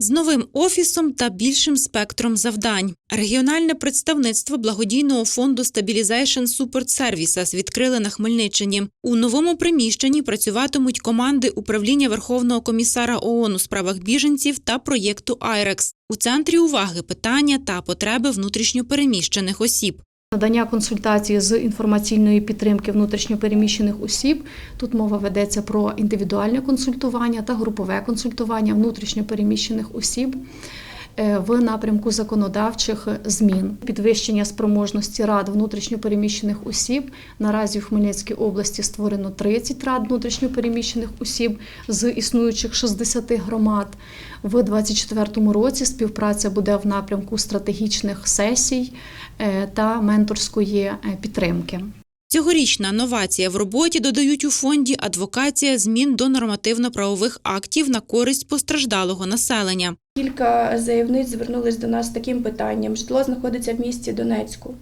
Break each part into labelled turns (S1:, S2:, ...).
S1: З новим офісом та більшим спектром завдань регіональне представництво благодійного фонду Stabilization Support Services відкрили на Хмельниччині. У новому приміщенні працюватимуть команди управління Верховного комісара ООН у справах біженців та проєкту IREX. У центрі уваги питання та потреби внутрішньопереміщених осіб.
S2: Надання консультації з інформаційної підтримки внутрішньопереміщених осіб. Тут мова ведеться про індивідуальне консультування та групове консультування внутрішньопереміщених осіб в напрямку законодавчих змін, підвищення спроможності рад внутрішньопереміщених осіб. Наразі в Хмельницькій області створено 30 рад внутрішньопереміщених осіб з існуючих 60 громад. В 2024 році співпраця буде в напрямку стратегічних сесій е, та менторської е, підтримки.
S1: Цьогорічна новація в роботі додають у фонді адвокація змін до нормативно-правових актів на користь постраждалого населення.
S3: Кілька заявниць звернулись до нас з таким питанням. Житло знаходиться в місті Донецьку.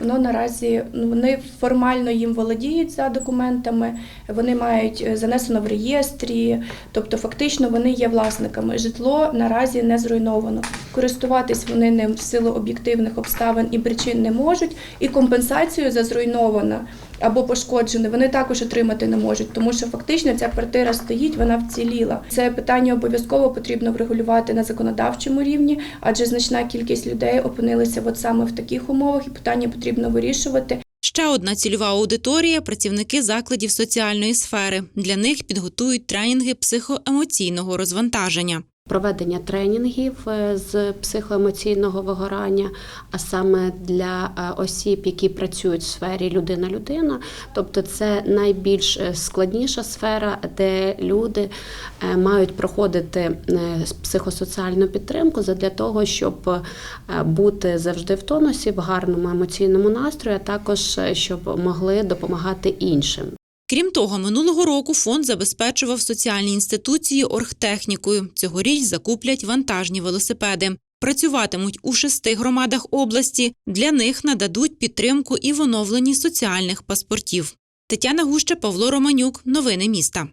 S3: Воно наразі ну, вони формально їм володіють за документами, вони мають е, занесено в реєстрі, тобто фактично вони є власниками. Житло наразі не зруйновано. Користуватись вони ним в силу об'єктивних обставин і причин не можуть, і компенсацію за зруйноване або пошкоджене вони також отримати не можуть, тому що фактично ця квартира стоїть, вона вціліла. Це питання обов'язково потрібно врегулювати на законодавчому рівні, адже значна кількість людей опинилися от саме в таких умовах, і питання потрібно вирішувати.
S1: Ще одна цільова аудиторія працівники закладів соціальної сфери. Для них підготують тренінги психоемоційного розвантаження.
S4: Проведення тренінгів е, з психоемоційного вигорання, а саме для е, осіб, які працюють в сфері людина-людина. Тобто це найбільш е, складніша сфера, де люди мають проходити психосоціальну підтримку для того, щоб бути завжди в тонусі, в гарному емоційному настрої, а також щоб могли допомагати іншим.
S1: Крім того, минулого року фонд забезпечував соціальні інституції оргтехнікою. Цьогоріч закуплять вантажні велосипеди. Працюватимуть у шести громадах області. Для них нададуть підтримку і в оновленні соціальних паспортів. Тетяна Гуща, Павло Романюк. Новини міста.